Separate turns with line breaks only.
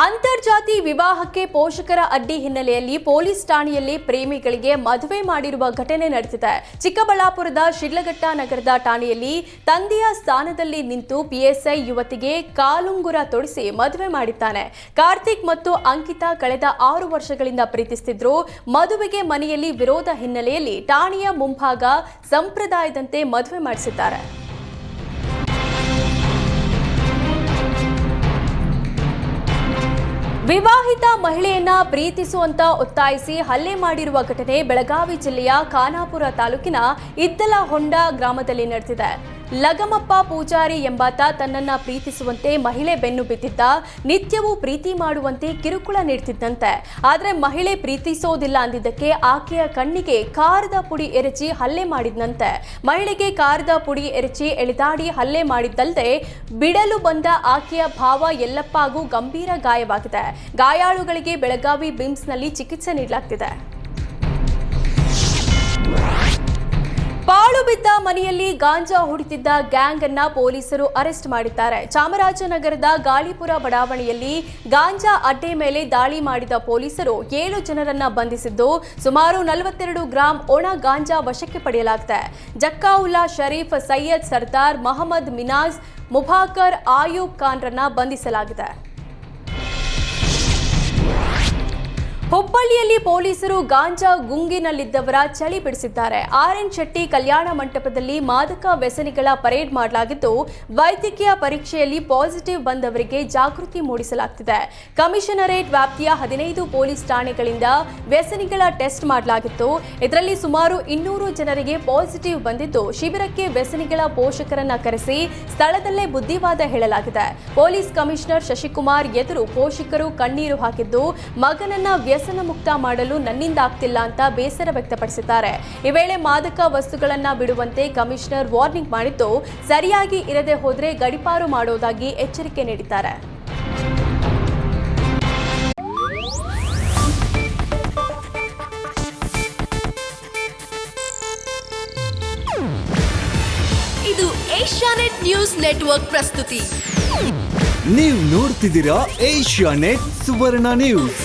ಅಂತರ್ಜಾತಿ ವಿವಾಹಕ್ಕೆ ಪೋಷಕರ ಅಡ್ಡಿ ಹಿನ್ನೆಲೆಯಲ್ಲಿ ಪೊಲೀಸ್ ಠಾಣೆಯಲ್ಲಿ ಪ್ರೇಮಿಗಳಿಗೆ ಮದುವೆ ಮಾಡಿರುವ ಘಟನೆ ನಡೆದಿದೆ. ಚಿಕ್ಕಬಳ್ಳಾಪುರದ ಶಿಡ್ಲಘಟ್ಟ ನಗರದ ಠಾಣೆಯಲ್ಲಿ ತಂದೆಯ ಸ್ಥಾನದಲ್ಲಿ ನಿಂತು ಪಿಎಸ್ಐ ಯುವತಿಗೆ ಕಾಲುಂಗುರ ತೊಡಿಸಿ ಮದುವೆ ಮಾಡಿದ್ದಾನೆ. ಕಾರ್ತಿಕ್ ಮತ್ತು ಅಂಕಿತಾ ಕಳೆದ ಆರು ವರ್ಷಗಳಿಂದ ಪ್ರೀತಿಸುತ್ತಿದ್ರು ಮದುವೆಗೆ ಮನೆಯಲ್ಲಿ ವಿರೋಧ ಹಿನ್ನೆಲೆಯಲ್ಲಿ ಠಾಣೆಯ ಮುಂಭಾಗ ಸಂಪ್ರದಾಯದಂತೆ ಮದುವೆ ಮಾಡಿಸಿದ್ದಾರೆ. ವಿವಾಹಿತ ಮಹಿಳೆಯನ್ನ ಪ್ರೀತಿಸುವಂತ ಒತ್ತಾಯಿಸಿ ಹಲ್ಲೆ ಮಾಡಿರುವ ಘಟನೆ ಬೆಳಗಾವಿ ಜಿಲ್ಲೆಯ ಖಾನಾಪುರ ತಾಲೂಕಿನ ಇದ್ದಲಹೊಂಡ ಗ್ರಾಮದಲ್ಲಿ ನಡೆದಿದೆ. ಲಗಮಪ್ಪ ಪೂಜಾರಿ ಎಂಬಾತ ತನ್ನನ್ನ ಪ್ರೀತಿಸುವಂತೆ ಮಹಿಳೆ ಬೆನ್ನು ಬಿದ್ದಿದ್ದ, ನಿತ್ಯವೂ ಪ್ರೀತಿ ಮಾಡುವಂತೆ ಕಿರುಕುಳ ನೀಡ್ತಿದ್ದಂತೆ. ಆದರೆ ಮಹಿಳೆ ಪ್ರೀತಿಸೋದಿಲ್ಲ ಅಂದಿದ್ದಕ್ಕೆ ಆಕೆಯ ಕಣ್ಣಿಗೆ ಕಾರದ ಪುಡಿ ಎರಚಿ ಹಲ್ಲೆ ಮಾಡಿದ್ನಂತೆ. ಮಹಿಳೆಗೆ ಕಾರದ ಪುಡಿ ಎರಚಿ ಎಳೆದಾಡಿ ಹಲ್ಲೆ ಮಾಡಿದ್ದಲ್ಲದೆ ಬಿಡಲು ಬಂದ ಆಕೆಯ ಭಾವ ಯಲ್ಲಪ್ಪಗೂ ಗಂಭೀರ ಗಾಯವಾಗಿದೆ. ಗಾಯಾಳುಗಳಿಗೆ ಬೆಳಗಾವಿ ಬಿಮ್ಸ್ನಲ್ಲಿ ಚಿಕಿತ್ಸೆ ನೀಡಲಾಗ್ತಿದೆ. ಪಾಳು ಬಿದ್ದ ಮನೆಯಲ್ಲಿ ಗಾಂಜಾ ಹುಡುತ್ತಿದ್ದ ಗ್ಯಾಂಗ್ ಅನ್ನ ಪೊಲೀಸರು ಅರೆಸ್ಟ್ ಮಾಡಿದ್ದಾರೆ. ಚಾಮರಾಜನಗರದ ಗಾಳಿಪುರ ಬಡಾವಣೆಯಲ್ಲಿ ಗಾಂಜಾ ಅಡ್ಡೆ ಮೇಲೆ ದಾಳಿ ಮಾಡಿದ ಪೊಲೀಸರು ಏಳು ಜನರನ್ನ ಬಂಧಿಸಿದ್ದು, ಸುಮಾರು ನಲವತ್ತೆರಡು ಗ್ರಾಂ ಒಣ ಗಾಂಜಾ ವಶಕ್ಕೆ ಪಡೆಯಲಾಗಿದೆ. ಜಕ್ಕಾವುಲ್ಲಾ ಶರೀಫ್, ಸೈಯದ್ ಸರ್ದಾರ್ ಮಹಮ್ಮದ್ ಮಿನಾಜ್ ಮುಬಾಕರ್ ಆಯೂಬ್ ಖಾನ್ರನ್ನ ಬಂಧಿಸಲಾಗಿದೆ. ಹುಬ್ಬಳ್ಳಿಯಲ್ಲಿ ಪೊಲೀಸರು ಗಾಂಜಾ ಗುಂಗಿನಲ್ಲಿದ್ದವರ ಚಳಿ ಬಿಡಿಸಿದ್ದಾರೆ. ಆರ್ ಎನ್ ಶೆಟ್ಟಿ ಕಲ್ಯಾಣ ಮಂಟಪದಲ್ಲಿ ಮಾದಕ ವ್ಯಸನಿಗಳ ಪರೇಡ್ ಮಾಡಲಾಗಿದ್ದು, ವೈದ್ಯಕೀಯ ಪರೀಕ್ಷೆಯಲ್ಲಿ ಪಾಸಿಟಿವ್ ಬಂದವರಿಗೆ ಜಾಗೃತಿ ಮೂಡಿಸಲಾಗ್ತಿದೆ. ಕಮಿಷನರೇಟ್ ವ್ಯಾಪ್ತಿಯ ಹದಿನೈದು ಪೊಲೀಸ್ ಠಾಣೆಗಳಿಂದ ವ್ಯಸನಿಗಳ ಟೆಸ್ಟ್ ಮಾಡಲಾಗಿತ್ತು. ಇದರಲ್ಲಿ ಸುಮಾರು ಇನ್ನೂರು ಜನರಿಗೆ ಪಾಸಿಟಿವ್ ಬಂದಿದ್ದು, ಶಿಬಿರಕ್ಕೆ ವ್ಯಸನಿಗಳ ಪೋಷಕರನ್ನ ಕರೆಸಿ ಸ್ಥಳದಲ್ಲೇ ಬುದ್ಧಿವಾದ ಹೇಳಲಾಗಿದೆ. ಪೊಲೀಸ್ ಕಮಿಷನರ್ ಶಶಿಕುಮಾರ್ ಎದುರು ಪೋಷಕರು ಕಣ್ಣೀರು ಹಾಕಿದ್ದು, ಮಗನನ್ನ ವ್ಯಸನ ಮುಕ್ತ ಮಾಡಲು ನನ್ನಿಂದ ಆಗ್ತಿಲ್ಲ ಅಂತ ಬೇಸರ ವ್ಯಕ್ತಪಡಿಸಿದ್ದಾರೆ. ಈ ವೇಳೆ ಮಾದಕ ವಸ್ತುಗಳನ್ನ ಬಿಡುವಂತೆ ಕಮಿಷನರ್ ವಾರ್ನಿಂಗ್ ಮಾಡಿದ್ದು ಸರಿಯಾಗಿ ಇರದೆ ಹೋದ್ರೆ ಗಡಿಪಾರು ಮಾಡೋದಾಗಿ ಎಚ್ಚರಿಕೆ ನೀಡಿದ್ದಾರೆ.
ಇದು ಏಷ್ಯಾನೆಟ್ ನ್ಯೂಸ್ ನೆಟ್ವರ್ಕ್ ಪ್ರಸ್ತುತಿ.
ನೀವು ನೋಡ್ತಿದ್ದೀರಾ ಏಷ್ಯಾ ನೆಟ್ ಸುವರ್ಣ ನ್ಯೂಸ್.